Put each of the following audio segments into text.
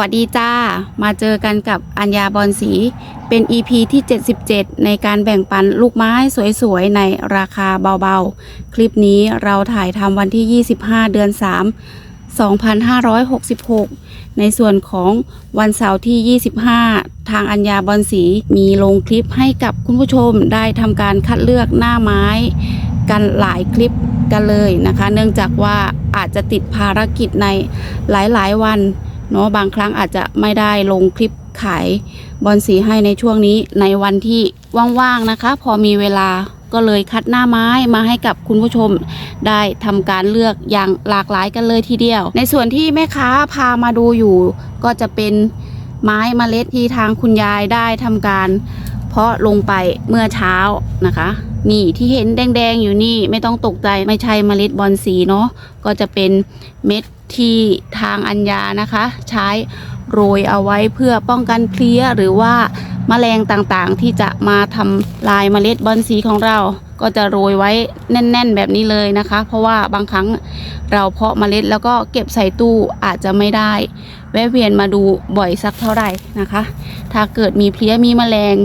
วัสดีจ้า มาเจอกันกับอัญญาบอลสี เป็น EP ที่ 77 ในการแบ่งปันลูกไม้สวยๆ ในราคาเบาๆ คลิปนี้เราถ่ายทำวันที่ 25 เดือน 3 2566 ในส่วนของวันเสาร์ที่ 25 ทางอัญญาบอลสีมีลงคลิปให้กับคุณผู้ชมได้ทำการคัดเลือกหน้าไม้ กันหลายคลิปกันเลยนะคะ เนื่องจากว่าอาจจะติดภารกิจในหลายๆ วัน เนาะบางครั้งอาจจะไม่ได้ลงคลิปขายบอลสีให้ในช่วงนี้ในวันที่ว่างๆนะคะ พอมีเวลาก็เลยคัดหน้าไม้มาให้กับคุณผู้ชมได้ทำการเลือกอย่างหลากหลายกันเลยทีเดียว ในส่วนที่แม่ค้าพามาดูอยู่ ก็จะเป็นไม้เมล็ดที่ทางคุณยายได้ทำการ เพาะลงไปเมื่อเช้านะคะ นี่ที่เห็นแดงๆอยู่นี่ไม่ต้องตกใจไม่ใช่เมล็ดบอลสีเนาะก็จะเป็นเม็ด ที่ทางอัญญานะคะ ใช้โรยเอาไว้เพื่อป้องกันเพลี้ยหรือว่าแมลงต่างๆ ที่จะมาทำลายเมล็ดบอลสีของเรา ก็จะโรยไว้แน่น ๆ แบบนี้เลยนะคะ เพราะว่าบางครั้งเราเพาะเมล็ดแล้วก็เก็บใส่ตู้อาจจะไม่ได้ แวะเวียนมาดูบ่อยสักเท่าไหร่นะคะ ถ้าเกิดมีเพลี้ยมีแมลง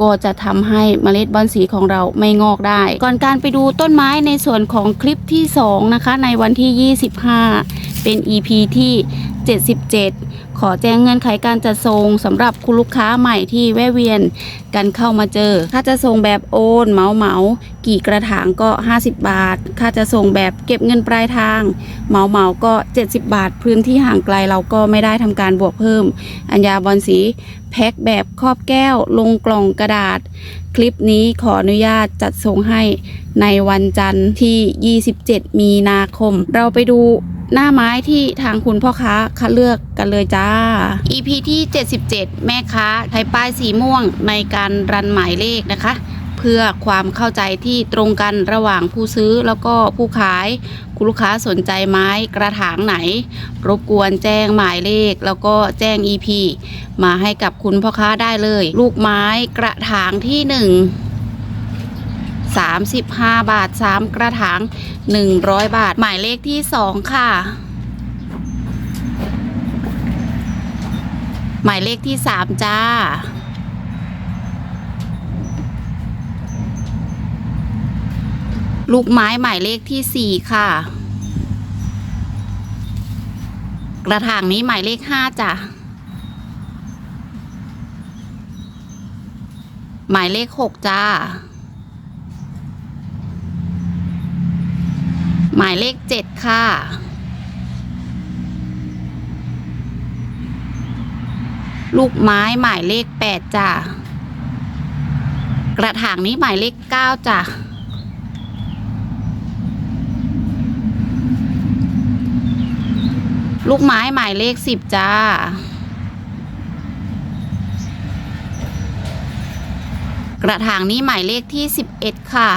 ก็จะทำให้เมล็ดบอลสีของเราไม่งอกได้ ก่อนการไปดูต้นไม้ในส่วนของคลิปที่ 2 นะคะ ในวันที่ 25 เป็น EP ที่ 77 ขอแจ้งเงื่อนไขการจัดส่งสำหรับคุณลูกค้าใหม่ที่แวะเวียนกันเข้ามาเจอถ้าจะส่งแบบโอนเหมาเหมากี่กระถางก็ 50 บาทถ้าจะส่งแบบเก็บเงินปลายทาง เหมาเหมาก็ 70 บาท พื้นที่ห่างไกลเราก็ไม่ได้ทำการบวกเพิ่ม อัญญาบอลสีแพ็คแบบครอบแก้ว ลงกล่องกระดาษ คลิปนี้ขออนุญาตจัดส่งให้ในวันจันทร์ที่ 27 มีนาคม เราไปดู หน้าไม้ที่ทางคุณพ่อค้าคัดเลือกกันเลยจ้า EP ที่ 77 แม่ค้าไทยป้ายสีม่วงในการรันหมายเลขนะคะ เพื่อความเข้าใจที่ตรงกันระหว่างผู้ซื้อแล้วก็ผู้ขาย คุณลูกค้าสนใจไม้กระถางไหน รบกวนแจ้งหมายเลข แล้วก็แจ้ง EP มาให้กับคุณพ่อค้าได้เลย ลูกไม้กระถางที่ห นึ่งสามสิบห้าบาทสามกระถางหนึ่งร้อยบาท หมายเลขที่สองค่ะ หมายเลขที่สามจ้า ลูกไม้หมายเลขที่สี่ค่ะ กระถางนี้หมายเลขห้าจ้ะหมายเลขหกจ้า หมายเลขเจ็ดค่ะ ลูกไม้หมายเลขแปดจ้ะ กระถางนี้หมายเลขเก้าจ้ะ ลูกไม้หมายเลขสิบจ้ากระถางนี้หมายเลขที่สิบเอ็ดค่ะ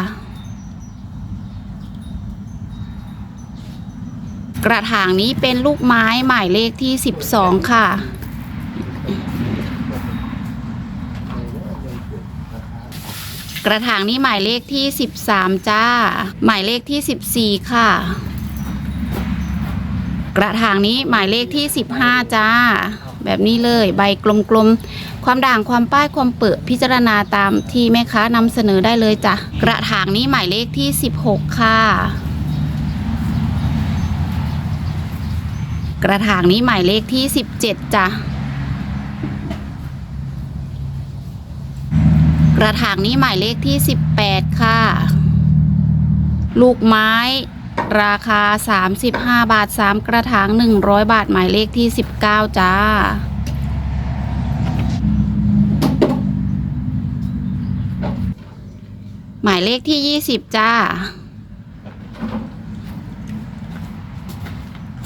กระถางนี้เป็นลูกไม้หมายเลขที่สิบสองค่ะ กระถางนี้หมายเลขที่สิบสามจ้า หมายเลขที่สิบสี่ค่ะ กระถางนี้หมายเลขที่ 15 จ้า แบบนี้เลยใบกลมๆ ความด่างความป้ายความเปิดพิจารณาตามที่แม่ค้านำเสนอได้เลยจ้ะ กระถางนี้หมายเลขที่ 16 ค่ะ กระถางนี้หมายเลขที่17จ้ะกระถางนี้หมายเลขที่18ค่ะ ลูกไม้ ราคา35บาท3กระถาง100บาทหมายเลขที่19จ้าหมายเลขที่20จ้า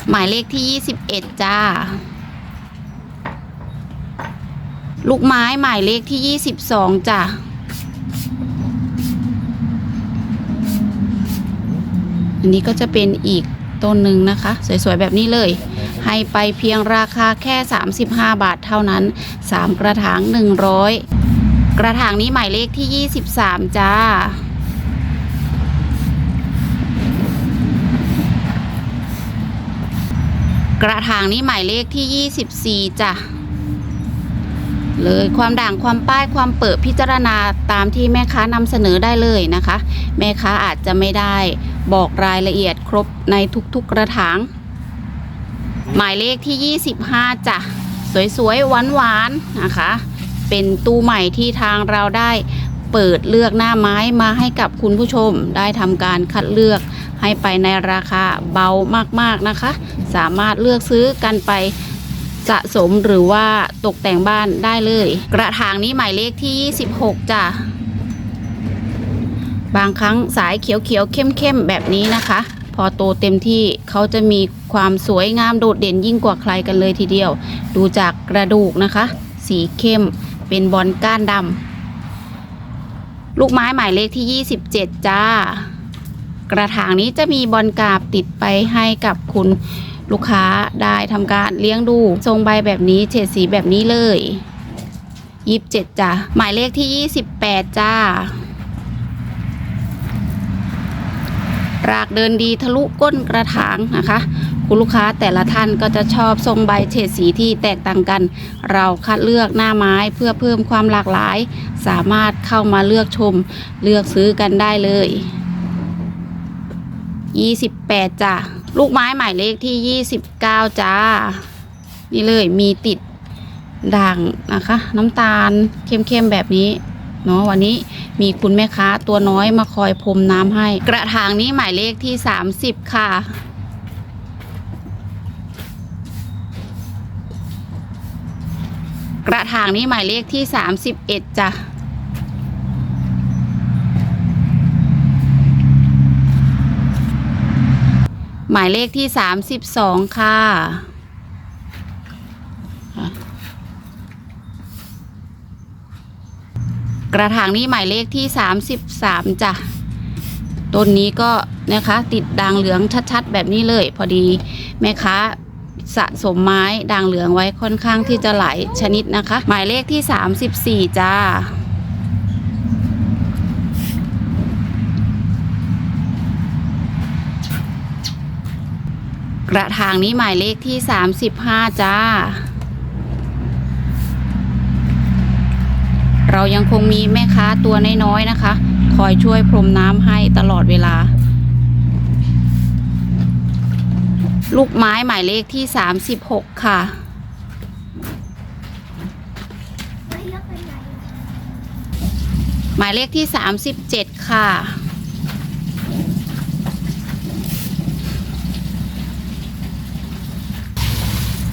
หมายเลขที่ 21 จ้า ลูกไม้หมายเลขที่ 22 จ้าอันนี้ก็จะเป็นอีกต้นหนึ่งนะคะ สวยๆ แบบนี้เลย ให้ไปเพียงราคาแค่ 35 บาทเท่านั้น 3 กระถาง 100 กระถางนี้หมายเลขที่ 23 จ้า กระถางนี้หมายเลขที่ 24จ้ะเลยความด่างความป้ายความเปิดพิจารณาตามที่แม่ค้านำเสนอได้เลยนะคะ แม่ค้าอาจจะไม่ได้บอกรายละเอียดครบในทุกๆกระถาง หมายเลขที่ 25จ้ะสวยๆหวานๆนะคะ เป็นตู้ใหม่ที่ทางเราได้เปิดเลือกหน้าไม้มาให้กับคุณผู้ชมได้ทำการคัดเลือก ให้ไปในราคาเบามากๆนะคะ สามารถเลือกซื้อกันไปสะสมหรือว่าตกแต่งบ้านได้เลย กระถางนี้หมายเลขที่ 26จ้ะบางครั้งสายเขียวๆเข้มๆแบบนี้นะคะ พอโตเต็มที่เขาจะมีความสวยงามโดดเด่นยิ่งกว่าใครกันเลยทีเดียว ดูจากกระดูกนะคะ สีเข้มเป็นบอลก้านดำลูกไม้หมายเลขที่ 27 จ้า กระถางนี้จะมีบอลกาบติดไปให้กับคุณลูกค้าได้ทำการเลี้ยงดูทรงใบแบบนี้เฉดสีแบบนี้เลย27จ้าหมายเลขที่28จ้ารากเดินดีทะลุก้นกระถางนะคะ คุณลูกค้าแต่ละท่านก็จะชอบทรงใบเฉดสีที่แตกต่างกัน เราคัดเลือกหน้าไม้เพื่อเพิ่มความหลากหลาย สามารถเข้ามาเลือกชมเลือกซื้อกันได้เลย 28จ้ะ ลูกไม้หมายเลขที่29จ้า นี่เลยมีติดด่างนะคะ น้ำตาลเข้มๆแบบนี้เนาะวันนี้มีคุณแม่ค้าตัวน้อยมาคอยพรมน้ำให้ กระถางนี้หมายเลขที่30ค่ะ กระถางนี้หมายเลขที่31จ้ะ หมายเลขที่32ค่ะ กระถางนี้หมายเลขที่33จ้ะต้นนี้ก็นะคะ ติดด่างเหลืองชัดๆ แบบนี้เลย พอดีแม่ค้าสะสมไม้ด่างเหลืองไว้ค่อนข้างที่จะหลายชนิดนะคะ หมายเลขที่ 34 จ้า กระถางนี้หมายเลขที่35จ้า เรายังคงมีแม่ค้าตัวน้อยๆนะคะ คอยช่วยพรมน้ำให้ตลอดเวลา ลูกไม้หมายเลขที่36ค่ะหมายเลขที่ 37 ค่ะ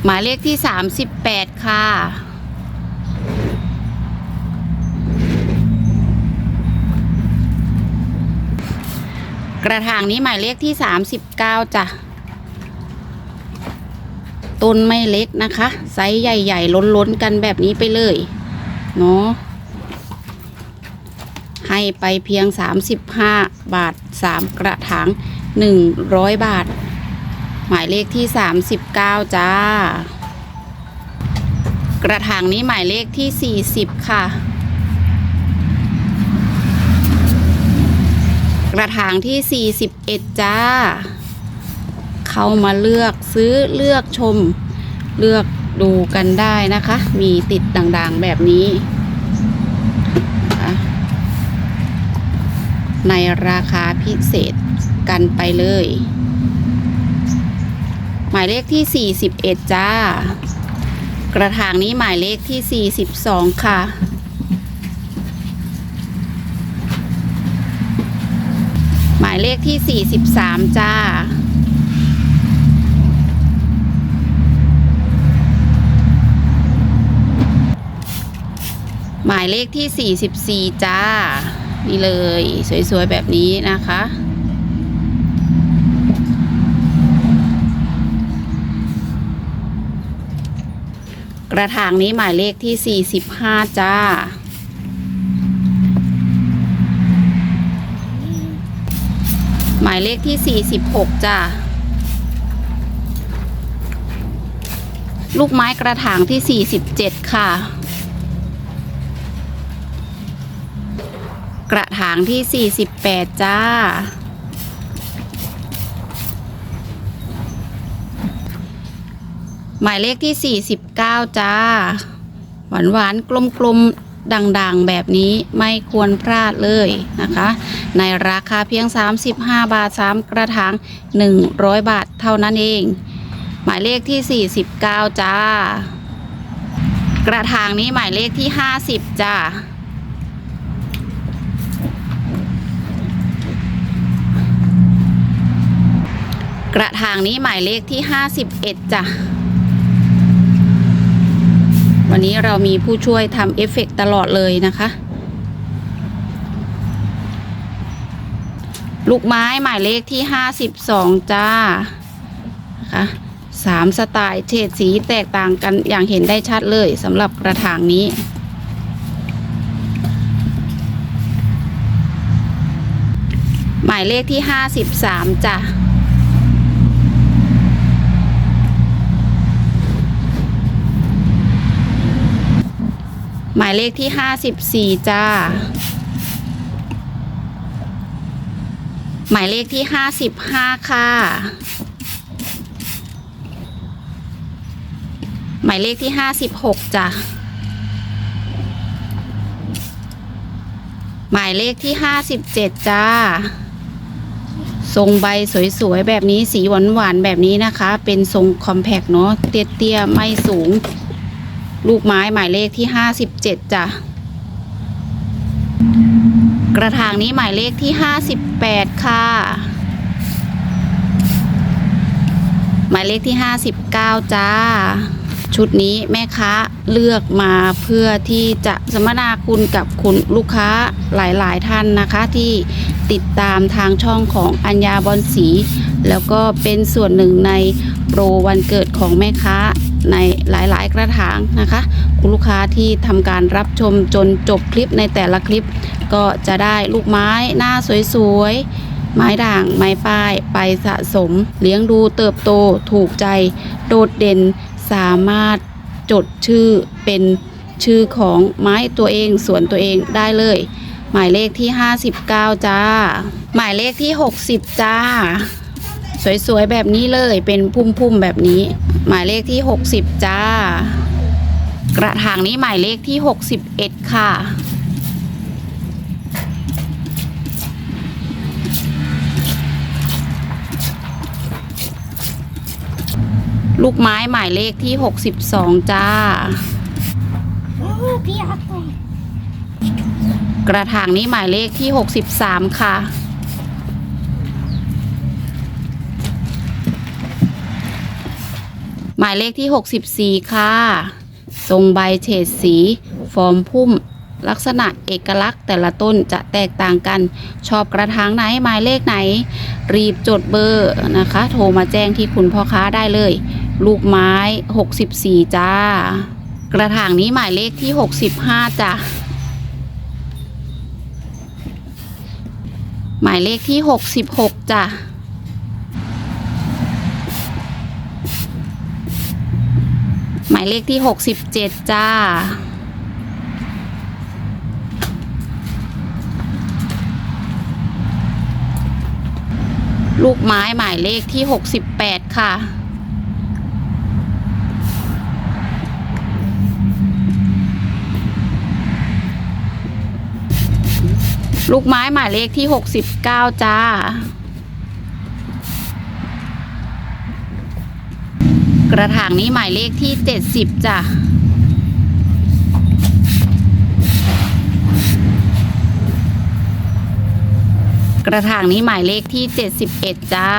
หมายเลขที่38ค่ะ กระถางนี้หมายเลขที่39จ้ะต้นไม่เล็กนะคะ ไซส์ใหญ่ ๆ ล้นๆ กันแบบนี้ไปเลย เนาะให้ไปเพียง 35 บาท 3 กระถาง 100 บาท หมายเลขที่ 39 จ้า กระถางนี้หมายเลขที่ 40 ค่ะ กระถางที่ 41 จ้า เข้ามาเลือกซื้อเลือกชม เลือกดูกันได้นะคะ มีติดด่างๆแบบนี้ ในราคาพิเศษกันไปเลย หมายเลขที่ 41 จ้า กระถางนี้หมายเลขที่ 42 ค่ะ หมายเลขที่ 43 จ้าหมายเลขที่ 44 จ้า นี่เลย สวย ๆ แบบนี้นะคะ กระถางนี้หมายเลขที่ 45 จ้า หมายเลขที่ 46 จ้า ลูกไม้กระถางที่ 47 ค่ะ กระถางที่ 48 จ้า หมายเลขที่ 49 จ้า หวานหวานๆกลมด่างๆ แบบนี้ไม่ควรพลาดเลยนะคะ ในราคาเพียง 35 บาท 3 กระถาง 100 บาทเท่านั้นเอง หมายเลขที่ 49 จ้า กระถางนี้หมายเลขที่ 50 จ้ากระถางนี้หมายเลขที่ 51จ้ะ วันนี้เรามีผู้ช่วยทำเอฟเฟกต์ตลอดเลยนะคะ ลูกไม้หมายเลขที่52จ้านะคะสามสไตล์เฉดสีแตกต่างกันอย่างเห็นได้ชัดเลยสำหรับกระถางนี้หมายเลขที่ 53จ้ะ หมายเลขที่54จ้า หมายเลขที่55ค่ะ หมายเลขที่56จ้ะหมายเลขที่57จ้า ทรงใบสวยๆ แบบนี้สีหวานๆ แบบนี้นะคะ เป็นทรงคอมแพกเนาะเตี้ยๆ ไม่สูง ลูกไม้หมายเลขที่57จ้ะ กระถางนี้หมายเลขที่58ค่ะ หมายเลขที่59จ้า ชุดนี้แม่ค้าเลือกมาเพื่อที่จะสมนาคุณกับคุณลูกค้าหลายๆท่านนะคะที่ติดตามทางช่องของอัญญาบอนสี แล้วก็เป็นส่วนหนึ่งในโปรวันเกิดของแม่ค้า ในหลายๆ กระถางนะคะ คุณลูกค้าที่ทำการรับชมจนจบคลิปในแต่ละคลิป ก็จะได้ลูกไม้หน้าสวยๆ ไม้ด่างไม้ป้ายไปสะสม เลี้ยงดูเติบโตถูกใจโดดเด่นสามารถจดชื่อเป็นชื่อของไม้ตัวเองสวนตัวเองได้เลย หมายเลขที่ 59 จ้า หมายเลขที่ 60 จ้า สวยๆแบบนี้เลยเป็นพุ่มๆแบบนี้ หมายเลขที่ 60 จ้า กระถางนี้หมายเลขที่ 61 ค่ะลูกไม้หมายเลขที่ 62 จ้า Oh, pirata. กระถางนี้หมายเลขที่ 63 ค่ะ มายเลขที่ 64 ค่ะ ทรงใบเฉดสี ฟอร์มพุ่ม ลักษณะเอกลักษณ์แต่ละต้นจะแตกต่างกัน ชอบกระถางไหนหมายเลขไหน รีบจดเบอร์นะคะ โทรมาแจ้งที่คุณพ่อค้าได้เลย ลูกไม้ 64 จ้า กระถางนี้หมายเลขที่ 65 จ้ะหมายเลขที่ 66 จ้ะ หมายเลขที่ 67 จ้า ลูกไม้หมายเลขที่ 68 ค่ะลูกไม้หมายเลขที่ 69 จ้า กระถางนี้หมายเลขที่70จ้ะกระถางนี้หมายเลขที่ 71 จ้า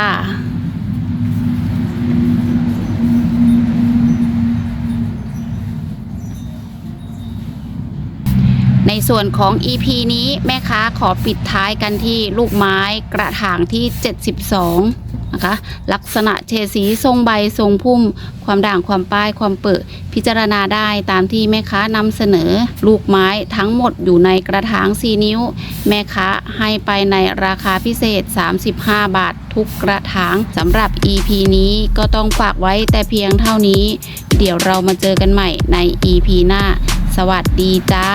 ในส่วนของ EP นี้แม่ค้าขอปิดท้ายกันที่ลูกไม้กระถางที่ 72 นะคะ ลักษณะเฉดสีทรงใบทรงพุ่ม ความด่างความป้ายความเปิด พิจารณาได้ตามที่แม่ค้านำเสนอ ลูกไม้ทั้งหมดอยู่ในกระถาง 4 นิ้ว แม่ค้าให้ไปในราคาพิเศษ 35 บาททุกกระถางสำหรับ EP นี้ก็ต้องฝากไว้แต่เพียงเท่านี้ เดี๋ยวเรามาเจอกันใหม่ใน EP หน้า สวัสดีจ้า